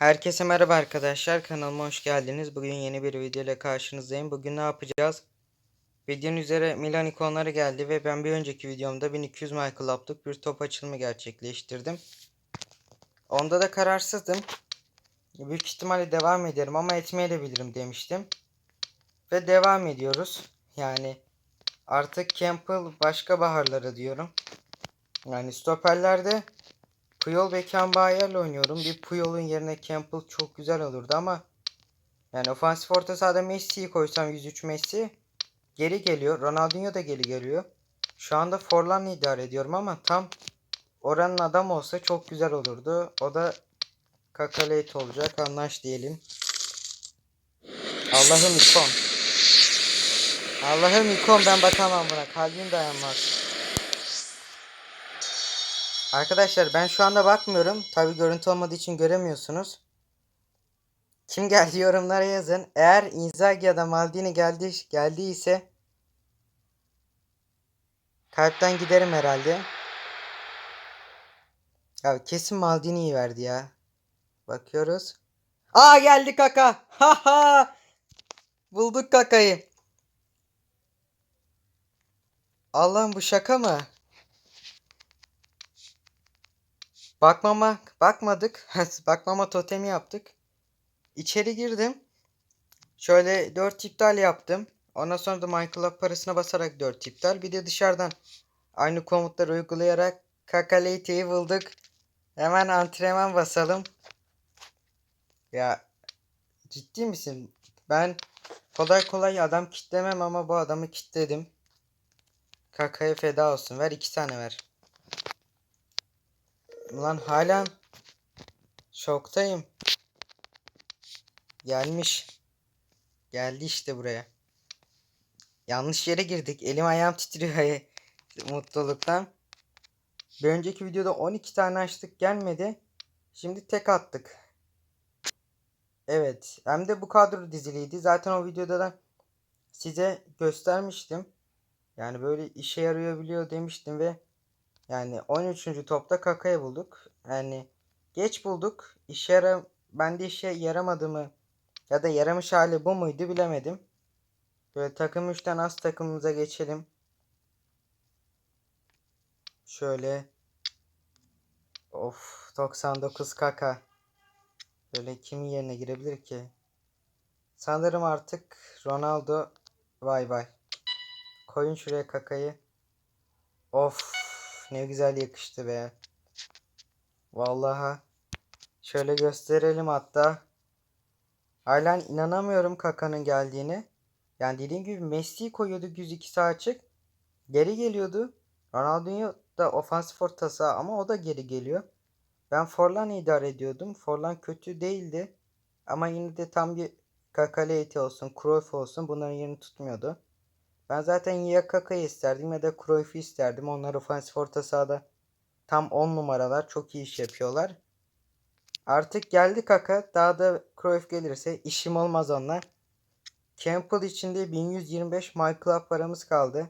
Herkese merhaba arkadaşlar. Kanalıma hoş geldiniz. Bugün yeni bir video ile karşınızdayım. Bugün ne yapacağız? Bildiğin üzere Milan ikonları geldi ve ben bir önceki videomda 1200 Michael bir top açılımı gerçekleştirdim. Onda da kararsızdım. Büyük ihtimalle devam ederim ama etmeyebilirim demiştim. Ve devam ediyoruz. Yani artık Campbell başka baharlara diyorum. Yani stoperlerde Puyol ve Kembayer'le oynuyorum. Bir Puyol'un yerine Campbell çok güzel olurdu ama yani ofansif orta sahada Messi'yi koysam 103 Messi geri geliyor. Ronaldinho da geri geliyor. Şu anda Forlan'la idare ediyorum ama tam oranın adam olsa çok güzel olurdu. O da Kakaleit olacak. Anlaş diyelim. Allah'ım ikon. Allah'ım ikon ben bakamam buna. Kalbim dayanmaz. Arkadaşlar ben şu anda bakmıyorum. Tabi görüntü olmadığı için göremiyorsunuz. Kim geldi yorumlara yazın. Eğer Inzaghi ya da Maldini geldi, geldiyse kalpten giderim herhalde. Ya kesin Maldini'yi verdi ya. Bakıyoruz. Aa geldi kaka. Ha ha. Bulduk kakayı. Allah'ım bu şaka mı? Bakmama, bakmadık. Bakmama totemi yaptık. İçeri girdim. Şöyle 4 iptal yaptım. Ondan sonra da Michael parasına basarak 4 iptal. Bir de dışarıdan aynı komutları uygulayarak Kakaleite'yi bulduk. Hemen antrenman basalım. Ya ciddi misin? Ben kolay kolay adam kitlemem ama bu adamı kitledim. Kaka'ya feda olsun. Ver iki tane ver. Ulan hala şoktayım. Gelmiş. Geldi işte buraya. Yanlış yere girdik. Elim ayağım titriyor mutluluktan. Bir önceki videoda 12 tane açtık gelmedi. Şimdi tek attık. Evet. Hem de bu kadro diziliydi. Zaten o videoda da size göstermiştim. Yani böyle işe yarıyor biliyor demiştim ve yani 13. topta Kaka'yı bulduk. Yani geç bulduk. İşe yara bende işe yaramadı mı ya da yaramış hali bu muydu bilemedim. Böyle takım 3'ten az takımımıza geçelim. Şöyle. Of 99 Kaka. Böyle kimin yerine girebilir ki? Sanırım artık Ronaldo vay vay. Koyun şuraya Kaka'yı. Of ne güzel yakıştı be. Vallahi. Şöyle gösterelim hatta. Halen inanamıyorum Kaka'nın geldiğini. Yani dediğim gibi Messi koyuyordu 102 açık. Geri geliyordu. Ronaldinho da ofansif orta saha ama o da geri geliyor. Ben Forlan'ı idare ediyordum. Forlan kötü değildi. Ama yine de tam bir Kakaleiti olsun, Cruyff olsun bunların yerini tutmuyordu. Ben zaten ya Kaka'yı isterdim ya da Cruyff'u isterdim. Onlar ofansif orta sahada tam 10 numaralar. Çok iyi iş yapıyorlar. Artık geldi Kaka. Daha da Cruyff gelirse işim olmaz onlar. Campbell içinde 1125 My Club paramız kaldı.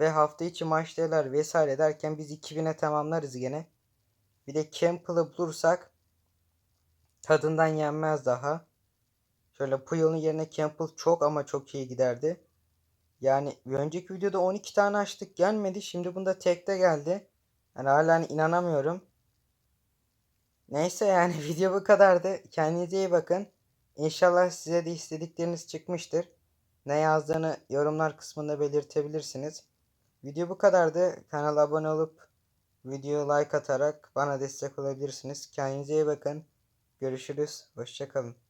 Ve hafta içi maçlar vesaire derken biz 2000'e tamamlarız gene. Bir de Campbell'ı bulursak tadından yenmez daha. Şöyle Puyol'un yerine Campbell çok ama çok iyi giderdi. Yani bir önceki videoda 12 tane açtık gelmedi. Şimdi bunda tekte geldi. Yani hala inanamıyorum. Neyse yani video bu kadardı. Kendinize iyi bakın. İnşallah size de istedikleriniz çıkmıştır. Ne yazdığını yorumlar kısmında belirtebilirsiniz. Video bu kadardı. Kanala abone olup video like atarak bana destek olabilirsiniz. Kendinize iyi bakın. Görüşürüz. Hoşçakalın.